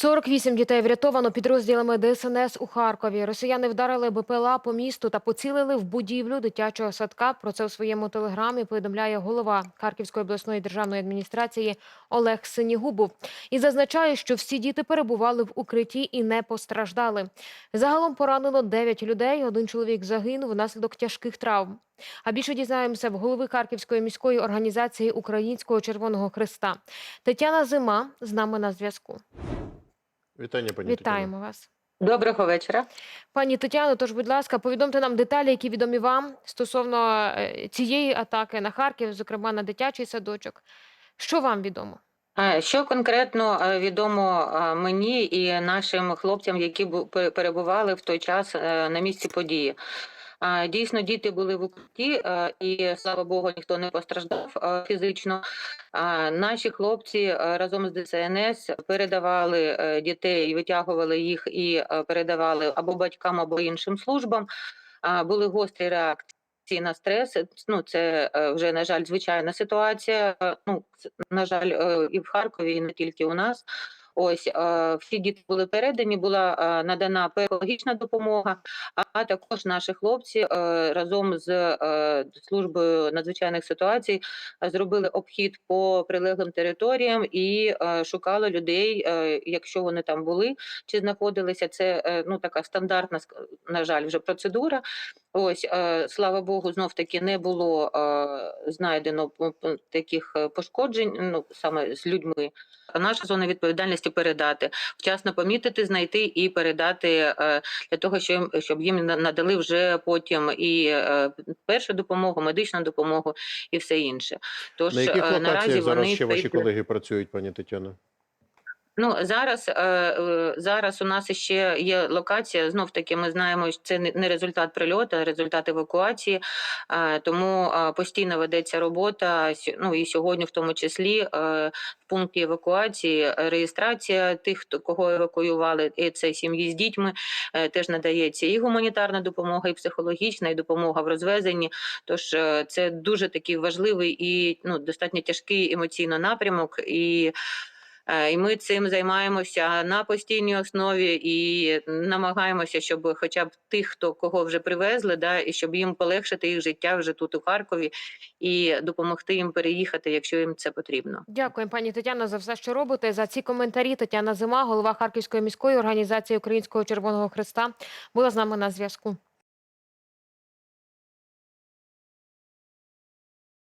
48 дітей врятовано підрозділами ДСНС у Харкові. Росіяни вдарили БПЛА по місту та поцілили в будівлю дитячого садка. Про це у своєму телеграмі повідомляє голова Харківської обласної державної адміністрації Олег Синігубов. І зазначає, що всі діти перебували в укритті і не постраждали. Загалом поранено 9 людей. Один чоловік загинув внаслідок тяжких травм. А більше дізнаємося в голови Харківської міської організації Українського Червоного Христа. Тетяна Зима з нами на зв'язку. Вітання, пані Вітаємо вас. Доброго вечора. Пані Тетяно, тож, будь ласка, повідомте нам деталі, які відомі вам стосовно е, цієї атаки на Харків, зокрема на дитячий садочок. Що вам відомо? Що конкретно е, відомо е, мені і нашим хлопцям, які бу- перебували в той час на місці події? Дійсно, діти були в укритті, і слава Богу, ніхто не постраждав фізично. Наші хлопці разом з ДСНС передавали е, дітей, витягували їх і передавали або батькам, або іншим службам. Були гострі реакції на стрес. Ну, це е, вже, на жаль, звичайна ситуація. Е, Ну, на жаль, і в Харкові, і не тільки у нас. Ось е, всі діти були передані, була е, надана психологічна допомога, а також наші хлопці е, разом з службою надзвичайних ситуацій зробили обхід по прилеглим територіям і шукали людей, якщо вони там були чи знаходилися. Це ну така стандартна, на жаль, вже процедура. Ось, слава Богу, знов таки не було знайдено таких пошкоджень, ну саме з людьми. Наша зона відповідальності передати, вчасно помітити, знайти і передати е, для того, щоб їм, надали вже потім і е, першу допомогу, медичну допомогу і все інше. Тож На яких е, наразі локаціях зараз вони ще ваші колеги працюють, пані Тетяно? Ну зараз, е, е, зараз у нас ще є локація. Знов таки, ми знаємо, що це не- результат прильоту, а результат евакуації. Е, тому постійно ведеться робота. Ну і сьогодні, в тому числі, в пункті евакуації реєстрація тих, хто кого евакуювали, і це сім'ї з дітьми. Теж надається і гуманітарна допомога, і психологічна, і допомога в розвезенні. Тож це дуже такий важливий і ну достатньо тяжкий емоційно напрямок і. Е, І ми цим займаємося на постійній основі і намагаємося, щоб хоча б тих, хто кого вже привезли, да, і щоб їм полегшити їх життя вже тут у Харкові і допомогти їм переїхати, якщо їм це потрібно. Дякую, пані Тетяно, за все, що робите. За ці коментарі Тетяна Зима, голова Харківської міської організації Українського Червоного Христа, була з нами на зв'язку.